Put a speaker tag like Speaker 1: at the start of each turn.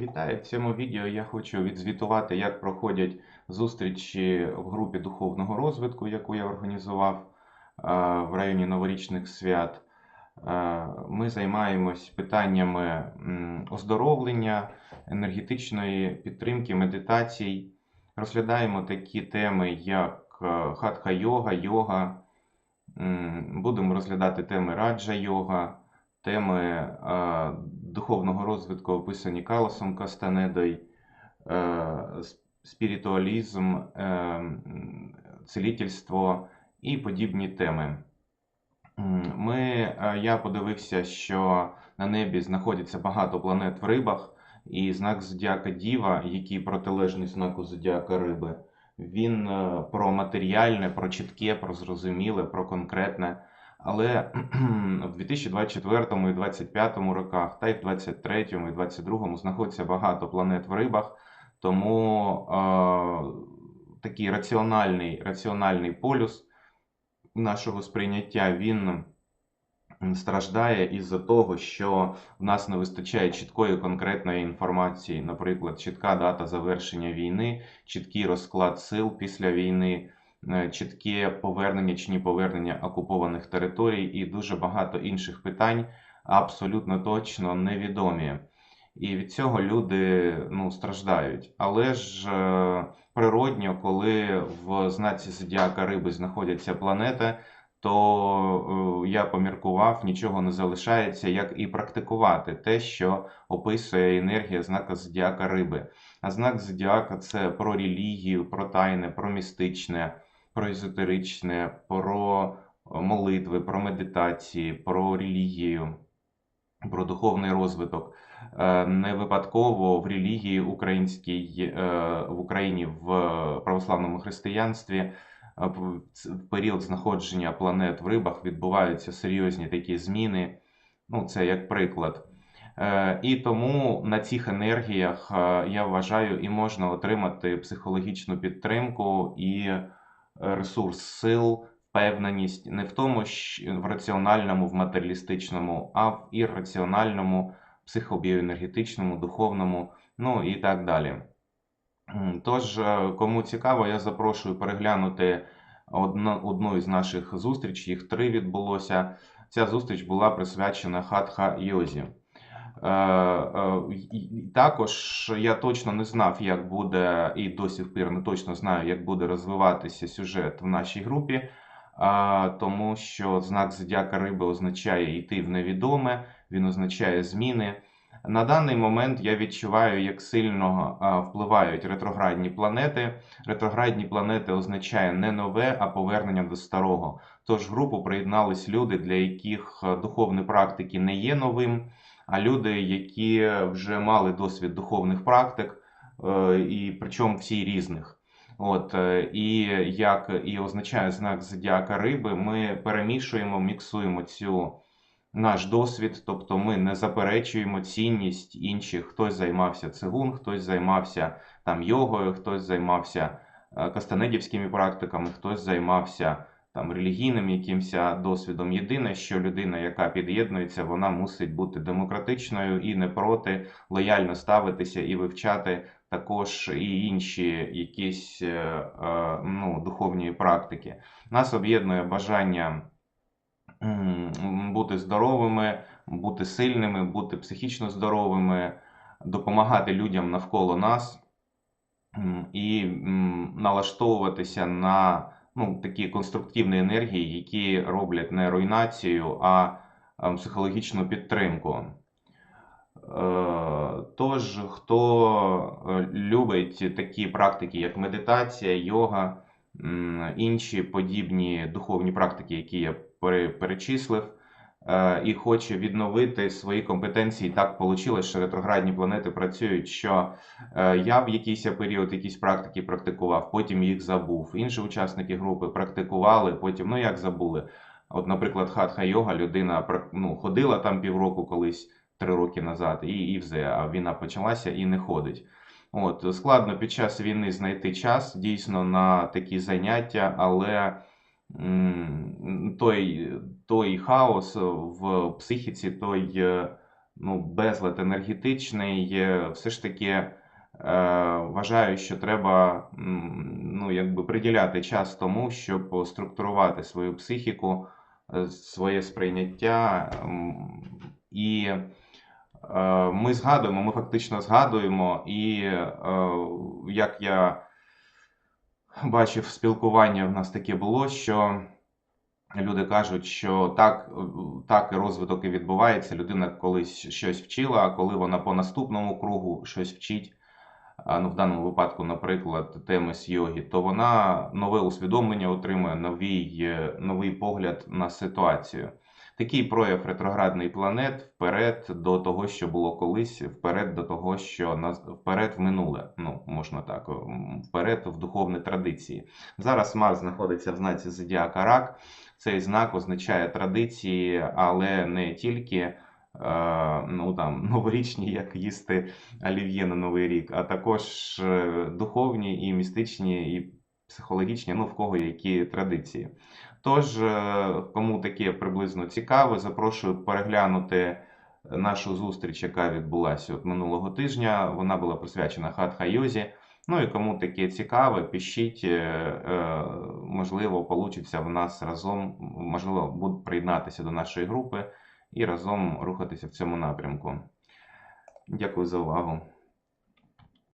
Speaker 1: Вітаю! В цьому відео я хочу відзвітувати, як проходять зустрічі в групі духовного розвитку, яку я організував е, в районі новорічних свят. Е, Ми займаємось питаннями оздоровлення, енергетичної підтримки, медитацій. Розглядаємо такі теми, як е, хатха-йога, йога. Будемо розглядати теми раджа-йога, теми е, духовного розвитку, описані Калосом Кастанедой, е, спіритуалізм, е, м, цілительство і подібні теми. Ми, е, я подивився, що на небі знаходиться багато планет в рибах, і знак зодіака Діва, який протилежний знаку зодіака Риби, він про матеріальне, про чітке, про зрозуміле, про конкретне. Але в 2024 і 2025 роках, та й в 2023 і 2022 знаходиться багато планет в рибах, тому е, такий раціональний, раціональний полюс нашого сприйняття він страждає із-за того, що в нас не вистачає чіткої конкретної інформації, наприклад, чітка дата завершення війни, чіткий розклад сил після війни, чітке повернення чи не повернення окупованих територій і дуже багато інших питань абсолютно точно невідомі. І від цього люди ну, страждають. Але ж е, природньо, коли в знаці зодіака риби знаходяться планети, то е, я поміркував, нічого не залишається, як і практикувати те, що описує енергія знака зодіака риби. Знак зодіака це про релігію, про тайне, про містичне, про езотеричне, про е, молитви, про медитації, про релігію, про духовний розвиток. Е, Не випадково в релігії українській е, в Україні в православному християнстві в період знаходження планет в рибах відбуваються серйозні такі зміни. Ну, це як приклад. Е, І тому на цих енергіях е, я вважаю і можна отримати психологічну підтримку і ресурс сил, впевненість не в тому, що в раціональному, в матеріалістичному, а в ірраціональному, психобіоенергетичному, духовному, ну і так далі. Тож, е, кому цікаво, я запрошую переглянути одну, одну із наших зустрічей. Їх три відбулося. Ця зустріч була присвячена хатха йозі. Е, е, Також я точно не знав, як буде, і до сих пір не точно знаю, як буде розвиватися сюжет в нашій групі, а, тому що знак зодіака риби означає йти в невідоме, він означає зміни. На даний момент я відчуваю, як сильно впливають ретроградні планети. Ретроградні планети означає не нове, а повернення до старого. Тож в групу приєднались люди, для яких е, духовні практики не є новим, а люди, які вже мали досвід духовних практик, е, і причому всі різних. От, е, і як і означає знак зодіака риби, ми перемішуємо, міксуємо цю наш досвід, тобто ми не заперечуємо цінність інших. Хтось займався цигун, хтось займався там йогою, хтось займався е, кастанедівськими практиками, хтось займався там релігійним якимось досвідом. Єдине, що людина, яка під'єднується, вона мусить бути демократичною і не проти лояльно ставитися і вивчати також і інші якісь е, е, ну, духовні практики. Нас об'єднує бажання бути здоровими, бути сильними, бути психічно здоровими, допомагати людям навколо нас і налаштовуватися на ну, такі конструктивні енергії, які роблять не руйнацію, а а психологічну підтримку. Е, Тож, хто е, любить такі практики, як медитація, йога, інші подібні духовні практики, які я перечислив, і хоче відновити свої компетенції, так вийшло, що ретроградні планети працюють, що е, я в якийсь період якісь практики практикував, потім їх забув. Інші учасники групи практикували, потім, ну як забули. От, наприклад, хатха йога, людина ну, ходила там півроку колись, три роки назад, і, і все, а війна почалася і не ходить. От, складно під час війни знайти час дійсно на такі заняття, але той, той хаос в психіці, той е, ну, безлад енергетичний, е, все ж таки е, вважаю, що треба ну, якби приділяти час тому, щоб структурувати свою психіку, е, своє сприйняття. І е, ми згадуємо, ми фактично згадуємо, і е, як я бачив спілкування в нас таке було, що люди кажуть, що так, так і розвиток і відбувається. Людина колись щось вчила, а коли вона по наступному кругу щось вчить, ну в даному випадку, наприклад, теми з йоги, то вона нове усвідомлення отримує, новий, е, новий погляд на ситуацію. Такий прояв ретроградний планет вперед до того, що було колись, вперед до того, що нас вперед в минуле. Ну, можна так, вперед в духовні традиції. Зараз Марс знаходиться в знаці Зодіака Рак. Цей знак означає традиції, але не тільки е, ну, там, новорічні, як їсти олів'є на Новий рік, а також е, духовні і містичні, і психологічні, ну в кого які традиції. Тож, е, кому таке приблизно цікаве, запрошую переглянути нашу зустріч, яка відбулася от минулого тижня. Вона була присвячена хатха йозі. Ну і кому таке цікаве, пишіть, е, е, можливо, получиться в нас разом, можливо, будуть приєднатися до нашої групи і разом рухатися в цьому напрямку. Дякую за увагу.